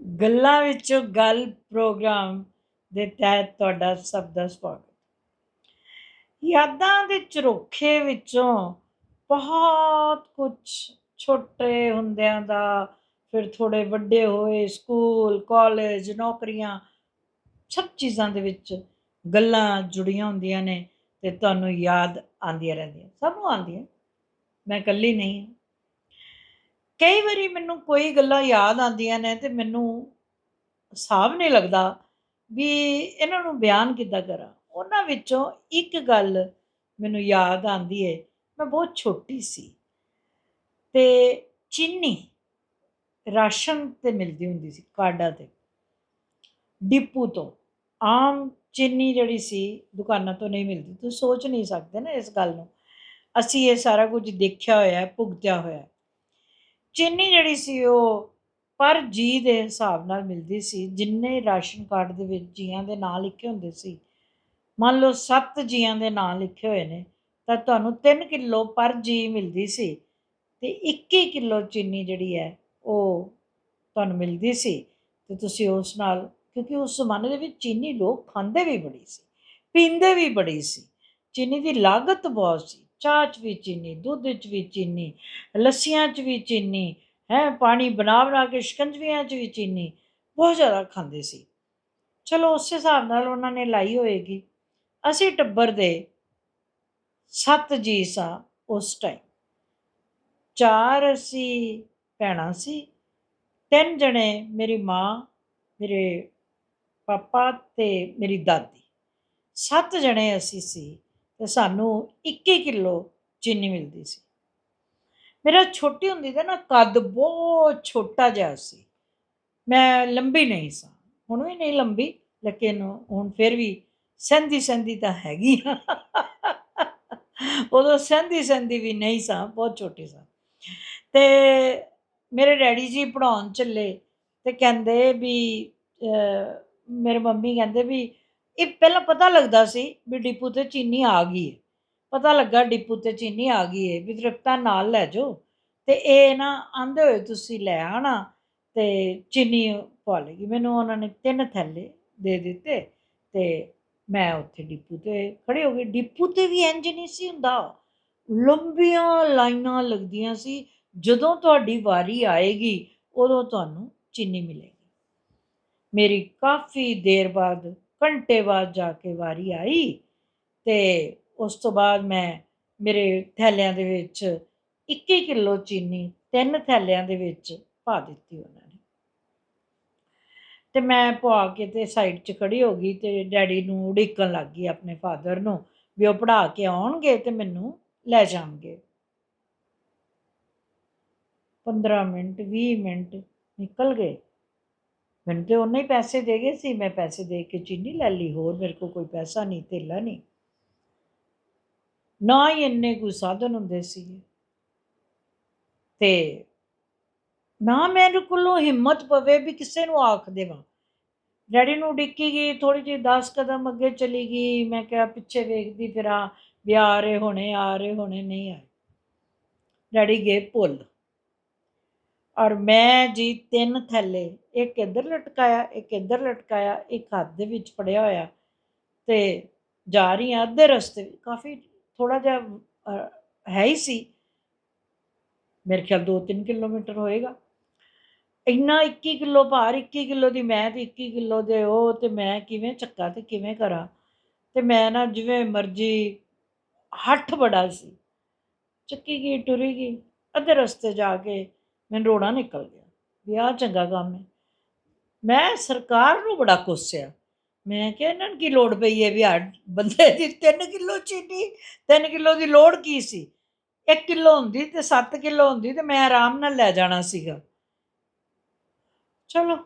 ਗੱਲਾਂ ਵਿੱਚੋਂ ਗੱਲ ਪ੍ਰੋਗਰਾਮ ਦੇ ਤਹਿਤ ਤੁਹਾਡਾ ਸਭ ਦਾ ਸਵਾਗਤ। ਯਾਦਾਂ ਦੇ ਝਰੋਖੇ ਵਿੱਚੋਂ ਬਹੁਤ ਕੁਝ ਛੋਟੇ ਹੁੰਦਿਆਂ ਦਾ, ਫਿਰ ਥੋੜੇ ਵੱਡੇ ਹੋਏ, ਸਕੂਲ, ਕਾਲਜ, ਨੌਕਰੀਆਂ, ਸਭ ਚੀਜ਼ਾਂ ਦੇ ਵਿੱਚ ਗੱਲਾਂ ਜੁੜੀਆਂ ਹੁੰਦੀਆਂ ਨੇ ਤੇ ਤੁਹਾਨੂੰ ਯਾਦ ਆਉਂਦੀਆਂ ਰਹਿੰਦੀਆਂ, ਸਭ ਨੂੰ ਆਉਂਦੀਆਂ। ਮੈਂ ਇਕੱਲੀ ਨਹੀਂ ਹਾਂ। ਕਈ ਵਾਰੀ ਮੈਨੂੰ ਕੋਈ ਗੱਲਾਂ ਯਾਦ ਆਉਂਦੀਆਂ ਨੇ ਤੇ ਮੈਨੂੰ ਹਿਸਾਬ ਨਹੀਂ ਲੱਗਦਾ ਵੀ ਇਹਨਾਂ ਨੂੰ ਬਿਆਨ ਕਿੱਦਾਂ ਕਰਾਂ। ਉਹਨਾਂ ਵਿੱਚੋਂ ਇੱਕ ਗੱਲ ਮੈਨੂੰ ਯਾਦ ਆਉਂਦੀ ਹੈ ਮੈਂ ਬਹੁਤ ਛੋਟੀ ਸੀ ਤੇ ਚੀਨੀ ਰਾਸ਼ਨ ਤੇ ਮਿਲਦੀ ਹੁੰਦੀ ਸੀ ਕਾਰਡਾਂ ਤੇ। ਡਿਪੂ ਤੋਂ। ਆਮ ਚੀਨੀ ਜਿਹੜੀ ਸੀ ਦੁਕਾਨਾਂ ਤੋਂ ਨਹੀਂ ਮਿਲਦੀ। ਤੁਸੀਂ ਸੋਚ ਨਹੀਂ ਸਕਦੇ ਨਾ ਇਸ ਗੱਲ ਨੂੰ। ਅਸੀਂ ਇਹ ਸਾਰਾ ਕੁਝ ਦੇਖਿਆ ਹੋਇਆ, ਭੁਗਤਿਆ ਹੋਇਆ। ਚੀਨੀ ਜਿਹੜੀ ਸੀ ਉਹ ਪਰ ਜੀ ਦੇ ਹਿਸਾਬ ਨਾਲ ਮਿਲਦੀ ਸੀ, ਜਿੰਨੇ ਰਾਸ਼ਨ ਕਾਰਡ ਦੇ ਵਿੱਚ ਜੀਆਂ ਦੇ ਨਾਂ ਲਿਖੇ ਹੁੰਦੇ ਸੀ, ਮੰਨ ਲਓ 7 ਜੀਆਂ ਦੇ ਨਾਂ ਲਿਖੇ ਹੋਏ ਨੇ, ਤਾਂ ਤੁਹਾਨੂੰ 3 ਕਿਲੋ ਪਰ ਜੀ ਮਿਲਦੀ ਸੀ ਤੇ 21 ਕਿਲੋ ਚੀਨੀ ਜਿਹੜੀ ਹੈ ਉਹ ਤੁਹਾਨੂੰ ਮਿਲਦੀ ਸੀ ਤੇ ਤੁਸੀਂ ਉਸ ਨਾਲ, ਕਿਉਂਕਿ ਉਸ ਜ਼ਮਾਨੇ ਦੇ ਵਿੱਚ ਚੀਨੀ ਲੋਕ ਖਾਂਦੇ ਵੀ ਬੜੀ ਸੀ, ਪੀਂਦੇ ਵੀ ਬੜੀ ਸੀ, ਚੀਨੀ ਦੀ ਲਾਗਤ ਬਹੁਤ ਸੀ ਚਾਹ 'ਚ ਵੀ ਚੀਨੀ, ਦੁੱਧ 'ਚ ਵੀ ਚੀਨੀ, ਲੱਸੀਆਂ 'ਚ ਵੀ ਚੀਨੀ, ਹੈ, ਪਾਣੀ ਬਣਾ ਬਣਾ ਕੇ ਸ਼ਿਕੰਜਵੀਆਂ 'ਚ ਵੀ ਚੀਨੀ, ਬਹੁਤ ਜ਼ਿਆਦਾ ਖਾਂਦੇ ਸੀ। ਚਲੋ ਉਸ ਹਿਸਾਬ ਨਾਲ ਉਹਨਾਂ ਨੇ ਲਾਈ ਹੋਏਗੀ। ਅਸੀਂ ਟੱਬਰ ਦੇ ਸੱਤ ਜੀ ਸਾਂ ਉਸ ਟਾਈਮ ਚਾਰ ਅਸੀਂ ਭੈਣਾਂ ਸੀ। ਤਿੰਨ ਜਣੇ, ਮੇਰੀ ਮਾਂ, ਮੇਰੇ ਪਾਪਾ ਤੇ ਮੇਰੀ ਦਾਦੀ। ਸੱਤ ਜਣੇ ਅਸੀਂ ਸੀ। ਤੇ ਸਾਨੂੰ 21 ਕਿਲੋ ਚੀਨੀ ਮਿਲਦੀ ਸੀ। ਮੇਰਾ ਛੋਟੀ ਹੁੰਦੀ ਤਾਂ ਨਾ ਕੱਦ ਬਹੁਤ ਛੋਟਾ ਜਿਹਾ ਸੀ। ਮੈਂ ਲੰਬੀ ਨਹੀਂ ਸਾਂ। ਹੁਣ ਵੀ ਨਹੀਂ ਲੰਬੀ, ਲੇਕਿਨ ਹੁਣ ਫਿਰ ਵੀ ਸੰਧੀ ਸੰਧੀ ਤਾਂ ਹੈਗੀ ਆ। ਉਦੋਂ ਸੰਧੀ ਸੰਧੀ ਵੀ ਨਹੀਂ ਸਾਂ, ਬਹੁਤ ਛੋਟੀ ਸਾਂ। ਤੇ ਮੇਰੇ ਡੈਡੀ ਜੀ ਪੜਾਉਣ ਚੱਲੇ ਤੇ ਕਹਿੰਦੇ ਵੀ ਮੇਰੇ ਮੰਮੀ ਕਹਿੰਦੇ ਵੀ ਇਹ ਪਹਿਲਾਂ ਪਤਾ ਲੱਗਦਾ ਸੀ ਵੀ ਡਿਪੂ ਤੇ ਚੀਨੀ ਆ ਗਈ ਹੈ ਪਤਾ ਲੱਗਾ ਡਿਪੂ ਤੇ ਚੀਨੀ ਆ ਗਈ ਹੈ ਵੀ ਤ੍ਰਿਪਤਾ ਨਾਲ ਲੈ ਜਾਓ। ਤੇ ਇਹ ਨਾ ਆਂਦੇ ਹੋਏ ਤੁਸੀਂ ਲੈ ਆਣਾ ਤੇ ਚੀਨੀ ਪਾ ਲੇਗੀ ਮੈਨੂੰ ਉਹਨਾਂ ਨੇ ਤਿੰਨ ਥੈਲੇ ਦੇ ਦਿੱਤੇ ਤੇ ਮੈਂ ਉੱਥੇ ਡਿਪੂ ਤੇ ਖੜੇ ਹੋ ਗਏ ਡਿਪੂ ਤੇ ਵੀ ਇੰਜ ਨਹੀਂ ਸੀ ਹੁੰਦਾ। ਲੰਬੀਆਂ ਲਾਈਨਾਂ ਲੱਗਦੀਆਂ ਸੀ। ਜਦੋਂ ਤੁਹਾਡੀ ਵਾਰੀ ਆਏਗੀ, ਉਦੋਂ ਤੁਹਾਨੂੰ ਚੀਨੀ ਮਿਲੇਗੀ। ਮੇਰੀ ਕਾਫੀ ਦੇਰ ਬਾਅਦ ਘੰਟੇ ਬਾਅਦ ਜਾ ਕੇ ਵਾਰੀ ਆਈ ਤੇ ਉਸ ਤੋਂ ਬਾਅਦ ਮੈਂ ਮੇਰੇ ਥੈਲਿਆਂ ਦੇ ਵਿੱਚ 21 ਕਿਲੋ ਚੀਨੀ ਤਿੰਨ ਥੈਲਿਆਂ ਦੇ ਵਿੱਚ ਪਾ ਦਿੱਤੀ ਉਹਨਾਂ ਨੇ। ਤੇ ਮੈਂ ਪਵਾ ਕੇ ਤੇ ਸਾਈਡ 'ਚ ਖੜੀ ਹੋ ਗਈ ਤੇ ਡੈਡੀ ਨੂੰ ਉਡੀਕਣ ਲੱਗ ਗਈ ਆਪਣੇ ਫਾਦਰ ਨੂੰ ਵੀ ਉਹ ਪੜਾ ਕੇ ਆਉਣਗੇ ਤੇ ਮੈਨੂੰ ਲੈ ਜਾਣਗੇ। 15 ਮਿੰਟ 20 ਮਿੰਟ ਨਿਕਲ ਗਏ। ਮੈਨੂੰ ਤੇ ਉਹਨੇ ਹੀ ਪੈਸੇ ਦੇ ਗਏ ਸੀ, ਮੈਂ ਪੈਸੇ ਦੇ ਕੇ ਚੀਨੀ ਲੈ ਲਈ, ਹੋਰ ਮੇਰੇ ਕੋਲ ਕੋਈ ਪੈਸਾ ਨਹੀਂ, ਧੇਲਾ ਨਹੀਂ। ਨਾ ਹੀ ਇੰਨੇ ਕੋਈ ਸਾਧਨ ਹੁੰਦੇ ਸੀਗੇ। ਤੇ ਨਾ ਮੇਰੇ ਕੋਲੋਂ ਹਿੰਮਤ ਪਵੇ ਵੀ ਕਿਸੇ ਨੂੰ ਆਖ ਦੇਵਾਂ। ਡੈਡੀ ਨੂੰ ਡਿੱਕੀ ਗਈ ਥੋੜੀ ਜਿਹੀ 10 ਕਦਮ ਅੱਗੇ ਚਲੀ ਗਈ, ਮੈਂ ਕਿਹਾ ਪਿੱਛੇ ਵੇਖਦੀ ਫਿਰਾਂ, ਵੀ ਆ ਰਹੇ ਹੋਣੇ, ਆ ਰਹੇ ਹੋਣੇ, ਨਹੀਂ ਆਏ। ਡੈਡੀ ਗਏ ਭੁੱਲ ਔਰ ਮੈਂ ਜੀ ਤਿੰਨ ਥੈਲੇ, ਇੱਕ ਇੱਧਰ ਲਟਕਾਇਆ, ਇੱਕ ਇੱਧਰ ਲਟਕਾਇਆ, ਇੱਕ ਹੱਥ ਦੇ ਵਿੱਚ ਫੜਿਆ ਹੋਇਆ ਤੇ ਜਾ ਰਹੀ ਹਾਂ ਅੱਧੇ ਰਸਤੇ ਕਾਫੀ ਥੋੜਾ ਜਿਹਾ ਹੈ ਹੀ ਸੀ। ਮੇਰੇ ਖਿਆਲ 2-3 ਕਿਲੋਮੀਟਰ ਹੋਏਗਾ। ਇੰਨਾ 21 ਕਿਲੋ ਭਾਰ 21 ਕਿਲੋ ਦੀ ਮੈਂ ਤੇ 21 ਕਿਲੋ ਦੇ ਉਹ ਤੇ ਮੈਂ ਕਿਵੇਂ ਚੱਕਾ ਤੇ ਕਿਵੇਂ ਕਰਾਂ? ਤੇ ਮੈਂ ਨਾ ਜਿਵੇਂ ਮਰਜ਼ੀ ਹੱਠ ਬੜਾ ਸੀ। ਚੱਕੀ ਗਈ, ਟੁਰੀ ਗਈ, ਅੱਧੇ ਰਸਤੇ ਜਾ ਕੇ ਮੈਨੂੰ ਰੋਣਾ ਨਿਕਲ ਗਿਆ। ਵਿਆਹ ਚੰਗਾ ਕੰਮ ਹੈ। ਮੈਂ ਸਰਕਾਰ ਨੂੰ ਬੜਾ ਕੋਸਿਆ। ਮੈਂ ਕਿਹਾ ਇਹਨਾਂ ਨੂੰ ਕੀ ਲੋੜ ਪਈ ਹੈ ਵੀ ਆ ਬੰਦੇ ਦੀ 3 ਕਿਲੋ ਚੀਨੀ 3 ਕਿਲੋ ਦੀ ਲੋੜ ਕੀ ਸੀ? 1 ਕਿਲੋ ਹੁੰਦੀ ਤੇ 7 ਕਿਲੋ ਹੁੰਦੀ ਤੇ ਮੈਂ ਆਰਾਮ ਨਾਲ ਲੈ ਜਾਣਾ ਸੀਗਾ। ਚਲੋ,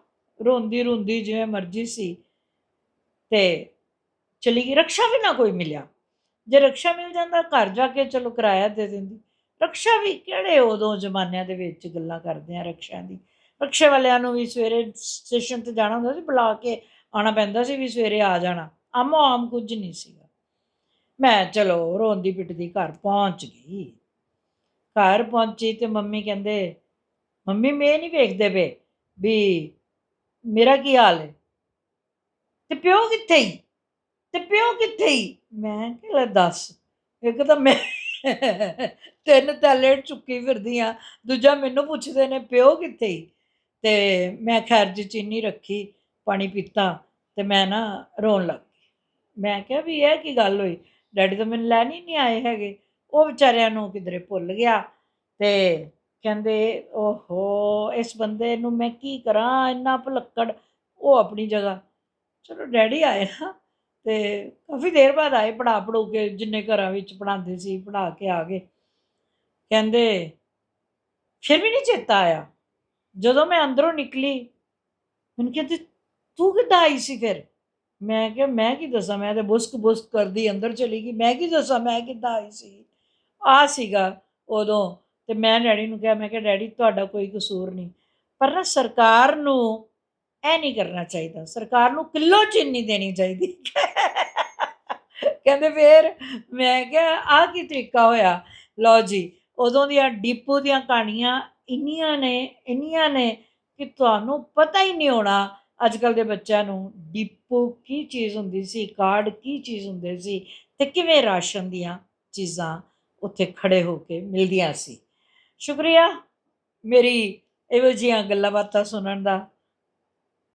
ਰੋਂਦੀ ਰੋਂਦੀ ਜਿਵੇਂ ਮਰਜ਼ੀ ਸੀ। ਤੇ ਚਲੀ ਗਈ। ਰਕਸ਼ਾ ਵੀ ਨਾ ਕੋਈ ਮਿਲਿਆ। ਜੇ ਰਕਸ਼ਾ ਮਿਲ ਜਾਂਦਾ, ਘਰ ਜਾ ਕੇ ਚਲੋ ਕਿਰਾਇਆ ਦੇ ਦਿੰਦੀ। ਰਕਸ਼ਾ ਵੀ ਕਿਹੜੇ ਉਦੋਂ ਜ਼ਮਾਨਿਆਂ ਦੇ ਵਿੱਚ ਗੱਲਾਂ ਕਰਦੇ ਆ ਰਕਸ਼ਾ ਦੀ? ਰਕਸ਼ੇ ਵਾਲਿਆਂ ਨੂੰ ਵੀ ਸਵੇਰੇ ਸਟੇਸ਼ਨ ਤੇ ਜਾਣਾ ਹੁੰਦਾ ਸੀ, ਬੁਲਾ ਕੇ ਆਣਾ ਪੈਂਦਾ ਸੀ ਵੀ ਸਵੇਰੇ ਆ ਜਾਣਾ। ਆਮੋ ਆਮ ਕੁਝ ਨਹੀਂ ਸੀਗਾ। ਮੈਂ ਚਲੋ ਰੋਂਦੀ ਪਿੱਟਦੀ ਘਰ ਪਹੁੰਚ ਗਈ। ਘਰ ਪਹੁੰਚੀ ਤੇ ਮੰਮੀ ਕਹਿੰਦੇ, ਮੰਮੀ ਮੈਂ ਨਹੀਂ ਵੇਖਦੇ ਪਏ ਵੀ ਮੇਰਾ ਕੀ ਹਾਲ ਹੈ? ਤੇ ਪਿਓ ਕਿੱਥੇ ਹੀ ਤੇ ਪਿਓ ਕਿੱਥੇ ਹੀ ਮੈਂ ਕਿਹਾ ਦੱਸ, ਇੱਕ ਤਾਂ ਮੈਂ ਤਿੰਨ ਥੈਲੇ ਚੁੱਕੀ ਫਿਰਦੀ ਆ ਦੂਜਾ ਮੈਨੂੰ ਪੁੱਛਦੇ ਨੇ, ਪਿਓ ਕਿੱਥੇ? ਹੀ ਤੇ ਮੈਂ ਖੈਰ ਜੀ ਚੀਨੀ ਰੱਖੀ, ਪਾਣੀ ਪੀਤਾ ਤੇ ਮੈਂ ਨਾ ਰੋਣ ਲੱਗ ਗਈ। ਮੈਂ ਕਿਹਾ, ਵੀ ਇਹ ਕੀ ਗੱਲ ਹੋਈ? ਡੈਡੀ ਤਾਂ ਮੈਨੂੰ ਲੈਣ ਹੀ ਨਹੀਂ ਆਏ ਹੈਗੇ। ਉਹ ਵਿਚਾਰਿਆਂ ਨੂੰ ਕਿਧਰੇ ਭੁੱਲ ਗਿਆ ਤੇ ਕਹਿੰਦੇ, ਓਹੋ, ਇਸ ਬੰਦੇ ਨੂੰ ਮੈਂ ਕੀ ਕਰਾਂ? ਇੰਨਾ ਭੁਲੱਕੜ, ਉਹ ਆਪਣੀ ਜਗ੍ਹਾ। ਚਲੋ, ਡੈਡੀ ਆਏ ਨਾ। ਤੇ ਕਾਫੀ ਦੇਰ ਬਾਅਦ ਆਏ ਪੜਾ ਪੜੂ ਕੇ, ਜਿੰਨੇ ਘਰਾਂ ਵਿੱਚ ਪੜਾਉਂਦੇ ਸੀ ਪੜਾ ਕੇ ਆ ਗਏ। ਕਹਿੰਦੇ, ਫਿਰ ਵੀ ਨਹੀਂ ਚੇਤਾ ਆਇਆ। ਜਦੋਂ ਮੈਂ ਅੰਦਰੋਂ ਨਿਕਲੀ, ਮੈਨੂੰ ਕਹਿੰਦੇ, ਤੂੰ ਕਿੱਦਾਂ ਆਈ ਸੀ ਫਿਰ? ਮੈਂ ਕਿਹਾ, ਮੈਂ ਕੀ ਦੱਸਾਂ? ਮੈਂ ਤੇ ਬੁਸਕ ਬੁਸਕ ਕਰਦੀ ਅੰਦਰ ਚਲੀ ਗਈ। ਮੈਂ ਕੀ ਦੱਸਾਂ? ਮੈਂ ਕਿੱਦਾਂ ਆਈ ਸੀ? ਆ ਸੀਗਾ ਉਦੋਂ ਤੇ ਮੈਂ ਡੈਡੀ ਨੂੰ ਕਿਹਾ, ਮੈਂ ਕਿਹਾ, ਡੈਡੀ, ਤੁਹਾਡਾ ਕੋਈ ਕਸੂਰ ਨਹੀਂ ਪਰ ਨਾ ਸਰਕਾਰ ਨੂੰ ਇਹ ਨਹੀਂ ਕਰਨਾ ਚਾਹੀਦਾ। ਸਰਕਾਰ ਨੂੰ ਕਿਲੋ ਚੀਨੀ ਦੇਣੀ ਚਾਹੀਦੀ। ਕਹਿੰਦੇ ਫੇਰ ਮੈਂ ਕਿਹਾ ਆ ਕੀ ਤਰੀਕਾ ਹੋਇਆ? ਲਓ ਜੀ, ਉਦੋਂ ਦੀਆਂ ਡੀਪੂ ਦੀਆਂ ਕਹਾਣੀਆਂ ਇੰਨੀਆਂ ਨੇ ਇੰਨੀਆਂ ਨੇ ਕਿ ਤੁਹਾਨੂੰ ਪਤਾ ਹੀ ਨਹੀਂ ਹੋਣਾ। ਅੱਜ ਕੱਲ ਦੇ ਬੱਚਿਆਂ ਨੂੰ ਡੀਪੂ ਕੀ ਚੀਜ਼ ਹੁੰਦੀ ਸੀ, ਕਾਰਡ ਕੀ ਚੀਜ਼ ਹੁੰਦੇ ਸੀ ਤੇ ਕਿਵੇਂ ਰਾਸ਼ਨ ਦੀਆਂ ਚੀਜ਼ਾਂ ਉੱਥੇ ਖੜੇ ਹੋ ਕੇ ਮਿਲਦੀਆਂ ਸੀ। ਸ਼ੁਕਰੀਆ ਮੇਰੀ ਇਹੋ ਜਿਹੀਆਂ ਗੱਲਾਂ ਬਾਤਾਂ ਸੁਣਨ ਦਾ।